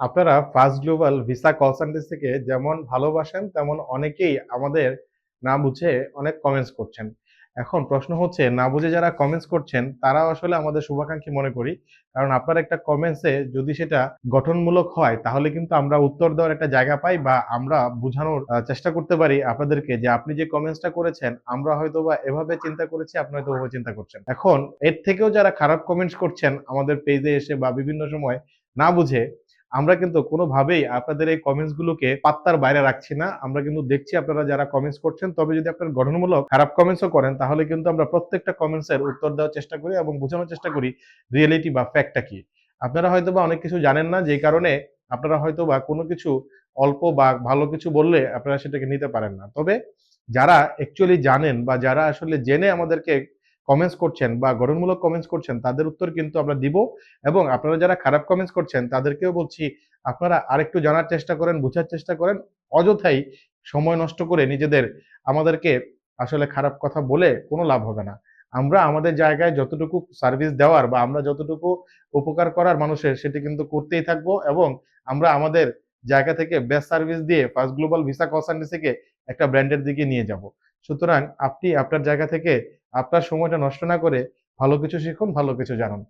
আপনারা First Global Visa call centre থেকে যেমন ভালোবাসেন তেমন অনেকেই আমাদের না বুঝে অনেক কমেন্টস করছেন। এখন প্রশ্ন হচ্ছে না বুঝে যারা কমেন্টস করছেন তারা আসলে আমাদের শুভাকাঙ্ক্ষী মনে করি। কারণ আপনার একটা কমেন্টসে যদি সেটা গঠনমূলক হয় তাহলে কিন্তু আমরা উত্তর দেওয়ার একটা জায়গা পাই বা আমরা বুঝানোর চেষ্টা করতে পারি আপনাদেরকে যে আপনি যে কমেন্টসটা করেছেন আমরা হয়তো বা এভাবে চিন্তা করেছি, আপনি হয়তো ওভাবে চিন্তা করছেন। এখন এর থেকেও যারা খারাপ কমেন্টস করছেন আমাদের পেজে এসে বা বিভিন্ন সময় না বুঝে আমরা কিন্তু কোনোভাবেই আপনাদের এই কমেন্টস গুলোকে পাত্তার বাইরে রাখছি না। আমরা কিন্তু দেখছি আপনারা যারা কমেন্টস করছেন, তবে যদি আপনার গঠনমূলক খারাপ কমেন্টসও করেন, তাহলে কিন্তু আমরা প্রত্যেকটা কমেন্টস এর উত্তর দেওয়ার চেষ্টা করি এবং বোঝানোর চেষ্টা করি রিয়েলিটি বা ফ্যাক্টটা কি। আপনারা হয়তো বা অনেক কিছু জানেন না, যেই কারণে আপনারা হয়তো বা কোনো কিছু অল্প বা ভালো কিছু বললে আপনারা সেটাকে নিতে পারেন না। তবে যারা অ্যাকচুয়ালি জানেন বা যারা আসলে জেনে আমাদেরকে কমেন্টস করছেন বা গঠনমূলক কমেন্টস করছেন তাদের উত্তর কিন্তু আমরা দিব এবং আপনারা যারা খারাপ কমেন্টস করছেন তাদেরকেও বলছি আপনারা আরেকটু জানার চেষ্টা করেন, বুঝার চেষ্টা করেন। অযথাই সময় নষ্ট করে নিজেদের আমাদেরকে আসলে খারাপ কথা বলে কোনো লাভ হবে না। আমরা আমাদের জায়গায় যতটুকু সার্ভিস দেওয়ার বা আমরা যতটুকু উপকার করার মানুষের সেটি কিন্তু করতেই থাকব এবং আমরা আমাদের জায়গা থেকে বেস্ট সার্ভিস দিয়ে ফার্স্ট গ্লোবাল ভিসা থেকে একটা ব্র্যান্ডের দিকে নিয়ে যাব। সুতরাং আপনি আপনার জায়গা থেকে আপনার সময়টা নষ্ট না করে ভালো কিছু শিখুন, ভালো কিছু জানুন।